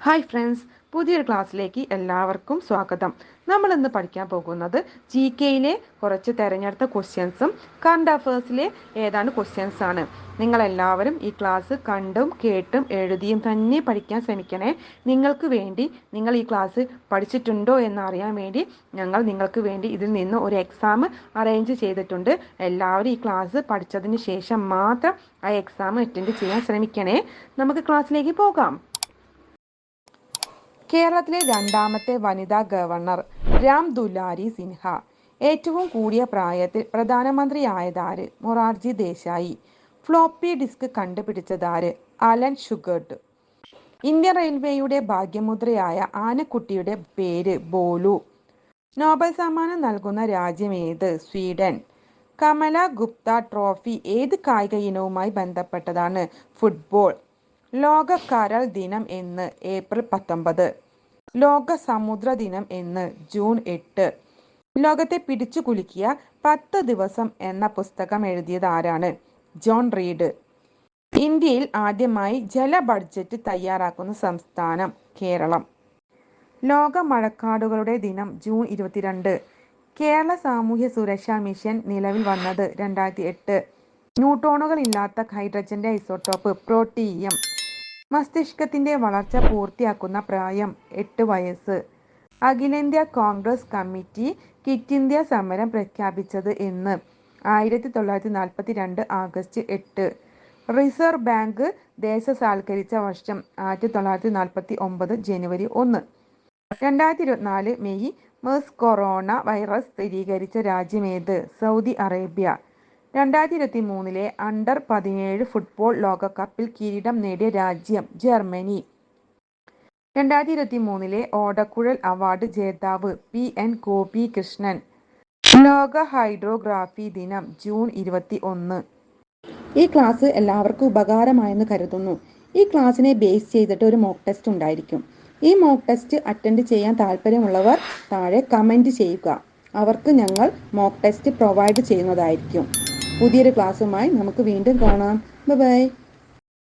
Hi friends പുതിയൊരു ക്ലാസ്സിലേക്ക് എല്ലാവർക്കും സ്വാഗതം. നമ്മൾ ഇന്ന് പഠിക്കാൻ പോകുന്നത് ജി കെയിലെ കുറച്ച് തിരഞ്ഞെടുത്ത ക്വസ്റ്റ്യൻസും കറണ്ട് അഫേഴ്സിലെ ഏതാണ്ട് ക്വസ്റ്റ്യൻസ് ആണ്. നിങ്ങളെല്ലാവരും ഈ ക്ലാസ് കണ്ടും കേട്ടും എഴുതിയും തന്നെ പഠിക്കാൻ ശ്രമിക്കണേ. നിങ്ങൾക്ക് വേണ്ടി നിങ്ങൾ ഈ ക്ലാസ് പഠിച്ചിട്ടുണ്ടോ എന്നറിയാൻ വേണ്ടി ഞങ്ങൾ നിങ്ങൾക്ക് വേണ്ടി ഇതിൽ നിന്ന് ഒരു എക്സാം അറേഞ്ച് ചെയ്തിട്ടുണ്ട്. എല്ലാവരും ഈ ക്ലാസ് പഠിച്ചതിന് ശേഷം മാത്രം ആ എക്സാം അറ്റൻഡ് ചെയ്യാൻ ശ്രമിക്കണേ. നമുക്ക് ക്ലാസ്സിലേക്ക് പോകാം. കേരളത്തിലെ രണ്ടാമത്തെ വനിതാ ഗവർണർ രാം ദുലാരി സിൻഹ. ഏറ്റവും കൂടിയ പ്രായത്തിൽ പ്രധാനമന്ത്രിയായതാര് മൊറാർജി ദേശായി. ഫ്ലോപ്പി ഡിസ്ക് കണ്ടുപിടിച്ചതാര് അലൻ ഷുഗർട്ട്. ഇന്ത്യൻ റെയിൽവേയുടെ ഭാഗ്യമുദ്രയായ ആനക്കുട്ടിയുടെ പേര് ബോലു. നോബൽ സമ്മാനം നൽകുന്ന രാജ്യം ഏത്? സ്വീഡൻ. കമല ഗുപ്ത ട്രോഫി ഏത് കായിക ഇനവുമായി ബന്ധപ്പെട്ടതാണ് ഫുട്ബോൾ? ലോക കരൾ ദിനം എന്ന് ഏപ്രിൽ പത്തൊമ്പത്. ലോക സമുദ്ര ദിനം എന്ന് ജൂൺ എട്ട്. ലോകത്തെ പിടിച്ചു കുലുക്കിയ പത്ത് ദിവസം എന്ന പുസ്തകം എഴുതിയത് ആരാണ്? John Reed. ഇന്ത്യയിൽ ആദ്യമായി ജല ബഡ്ജറ്റ് തയ്യാറാക്കുന്ന സംസ്ഥാനം കേരളം. ലോക മഴക്കാടുകളുടെ ദിനം ജൂൺ ഇരുപത്തിരണ്ട്. കേരള സാമൂഹ്യ സുരക്ഷാ മിഷൻ നിലവിൽ വന്നത് രണ്ടായിരത്തി എട്ട്. ന്യൂട്രോണുകൾ ഇല്ലാത്ത ഹൈഡ്രജന്റെ ഐസോട്ടോപ്പ് പ്രോട്ടീയം. മസ്തിഷ്കത്തിന്റെ വളർച്ച പൂർത്തിയാക്കുന്ന പ്രായം എട്ട് വയസ്സ്. അഖിലേന്ത്യാ കോൺഗ്രസ് കമ്മിറ്റി കിറ്റ് ഇന്ത്യ സമരം പ്രഖ്യാപിച്ചത് എന്ന് ആയിരത്തി തൊള്ളായിരത്തി നാൽപ്പത്തി രണ്ട് ആഗസ്റ്റ് എട്ട്. റിസർവ് ബാങ്ക് ദേശസാൽക്കരിച്ച വർഷം ആയിരത്തി തൊള്ളായിരത്തി നാൽപ്പത്തി ഒമ്പത് ജനുവരി ഒന്ന്. രണ്ടായിരത്തി ഇരുപത്തിനാല് മെയ് മെസ് കൊറോണ വൈറസ് സ്ഥിരീകരിച്ച രാജ്യമേത് സൗദി അറേബ്യ. രണ്ടായിരത്തി ഇരുപത്തി മൂന്നിലെ അണ്ടർ പതിനേഴ് ഫുട്ബോൾ ലോകകപ്പിൽ കിരീടം നേടിയ രാജ്യം ജർമ്മനി. രണ്ടായിരത്തി ഇരുപത്തി മൂന്നിലെ ഓടക്കുഴൽ അവാർഡ് ജേതാവ് പി എൻ ഗോപി കൃഷ്ണൻ ലോക ഹൈഡ്രോഗ്രാഫി ദിനം ജൂൺ ഇരുപത്തി ഒന്ന് ഈ ക്ലാസ് എല്ലാവർക്കും ഉപകാരമായെന്ന് കരുതുന്നു. ഈ ക്ലാസ്സിനെ ബേസ് ചെയ്തിട്ട് ഒരു മോക്ക് ടെസ്റ്റ് ഉണ്ടായിരിക്കും. ഈ മോക്ക് ടെസ്റ്റ് അറ്റൻഡ് ചെയ്യാൻ താല്പര്യമുള്ളവർ താഴെ കമന്റ് ചെയ്യുക. അവർക്ക് ഞങ്ങൾ മോക്ക് ടെസ്റ്റ് പ്രൊവൈഡ് ചെയ്യുന്നതായിരിക്കും. പുതിയൊരു ക്ലാസ്സുമായി നമുക്ക് വീണ്ടും കാണാം. ബൈ